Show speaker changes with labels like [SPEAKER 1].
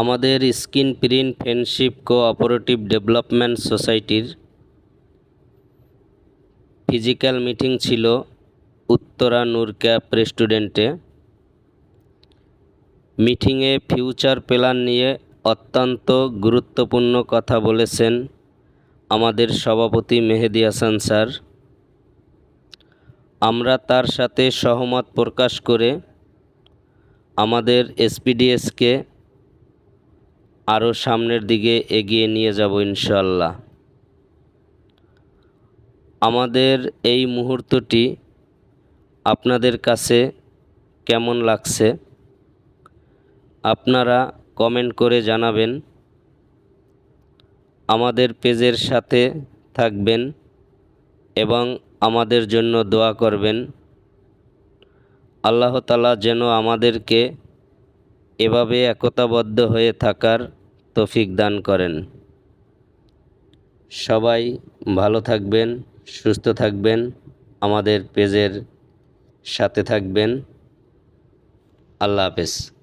[SPEAKER 1] আমাদের screen print friendship cooperative development সোসাইটির physical meeting ছিল উত্তরা নূর ক্যাপ রেস্টুরেন্টে। মিটিংয়ে ফিউচার প্ল্যান নিয়ে অত্যন্ত গুরুত্বপূর্ণ কথা বলেছেন আমাদের সভাপতি মেহেদি হাসান স্যার। আমরা তার সাথে সহমত প্রকাশ করে আমাদের এসপিডিএসকে আরও সামনের দিকে এগিয়ে নিয়ে যাব ইনশাল্লাহ আমাদের এই মুহূর্তটি আপনাদের কাছে কেমন লাগছে? আপনারা কমেন্ট করে জানাবেন। আমাদের পেজের সাথে থাকবেন এবং আমাদের জন্য দোয়া করবেন। আল্লাহ তালা যেন আমাদেরকে এভাবে একতাবদ্ধ হয়ে থাকার তফিক দান করেন। সবাই ভালো থাকবেন, সুস্থ থাকবেন, আমাদের পেজের সাথে থাকবেন। আল্লাহ হাফেজ।